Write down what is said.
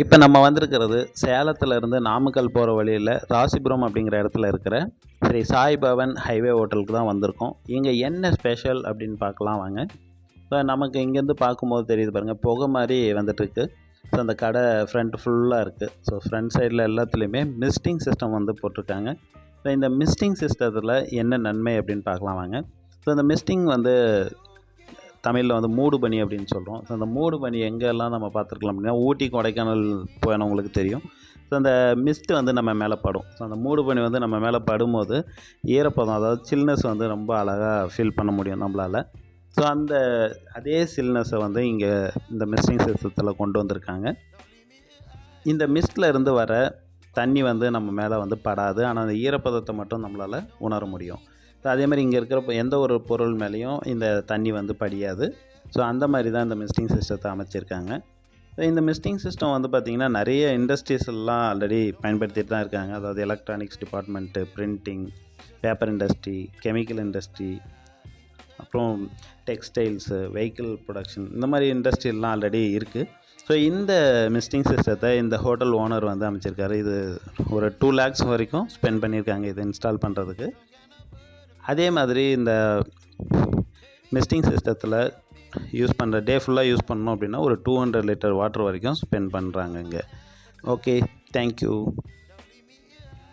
இப்போ நம்ம வந்திருக்கிறது சேலத்துலேருந்து நாமக்கல் போகிற வழியில் ராசிபுரம் அப்படிங்கிற இடத்துல இருக்கிற ஸ்ரீ சாய் பவன் ஹைவே ஹோட்டலுக்கு தான் வந்திருக்கோம். இங்கே என்ன ஸ்பெஷல் அப்படின்னு பார்க்கலாம் வாங்க. இப்போ நமக்கு இங்கேருந்து பார்க்கும்போது தெரியுது பாருங்கள் புகை மாதிரி வந்துட்டுருக்கு ஸோ அந்த கடை ஃப்ரண்ட் ஃபுல்லாக இருக்குது ஸோ ஃப்ரண்ட் சைடில் எல்லாத்துலேயுமே மிஸ்டிங் சிஸ்டம் வந்து போட்டிருக்காங்க. ஸோ இந்த மிஸ்டிங் சிஸ்டத்தில் என்ன நன்மை அப்படின்னு பார்க்கலாம் வாங்க. ஸோ இந்த மிஸ்டிங் வந்து தமிழில் வந்து மூடு பனி அப்படின்னு சொல்கிறோம் ஸோ அந்த மூடு பனி எங்கெல்லாம் நம்ம பார்த்துருக்கலாம் அப்படின்னா ஊட்டி கொடைக்கானல் போனவங்களுக்கு தெரியும். ஸோ அந்த மிஸ்ட்டு வந்து நம்ம மேலே படும். ஸோ அந்த மூடு பனி வந்து நம்ம மேலே படும்போது ஈரப்பதம் அதாவது சில்னஸ் வந்து ரொம்ப அழகாக ஃபீல் பண்ண முடியும் நம்மளால். ஸோ அந்த அதே சில்னஸை வந்து இங்கே இந்த மிஸ்டிங் சிஸ்டத்தில் கொண்டு வந்திருக்காங்க. இந்த மிஸ்டில் இருந்து வர தண்ணி வந்து நம்ம மேலே வந்து படாது. ஆனால் அந்த ஈரப்பதத்தை மட்டும் நம்மளால் உணர முடியும். அதே மாதிரி இங்கே இருக்கிற எந்த ஒரு பொருள் மேலேயும் இந்த தண்ணி வந்து படியாது. ஸோ அந்த மாதிரி தான் இந்த மிஸ்டிங் சிஸ்டத்தை அமைச்சிருக்காங்க. இந்த மிஸ்டிங் சிஸ்டம் வந்து பார்த்திங்கன்னா நிறைய இண்டஸ்ட்ரீஸ்லாம் ஆல்ரெடி பயன்படுத்திட்டு தான் இருக்காங்க. அதாவது electronics department printing paper industry chemical industry அப்புறம் டெக்ஸ்டைல்ஸு வெஹிக்கிள் ப்ரொடக்ஷன் இந்த மாதிரி இண்டஸ்ட்ரியெல்லாம் ஆல்ரெடி இருக்குது ஸோ இந்த மிஸ்டிங் சிஸ்டத்தை இந்த ஹோட்டல் ஓனர் வந்து அமைச்சிருக்காரு. இது ஒரு டூ லேக்ஸ் வரைக்கும் ஸ்பெண்ட் பண்ணியிருக்காங்க இதை இன்ஸ்டால் பண்ணுறதுக்கு அதே மாதிரி இந்த மிஸ்டிங் சிஸ்டத்தில் யூஸ் பண்ணுற டே ஃபுல்லாக யூஸ் பண்ணோம் அப்படின்னா ஒரு டூ ஹண்ட்ரட் லிட்டர் வாட்டர் வரைக்கும் ஸ்பெண்ட் பண்ணுறாங்க இங்கே. Okay thank you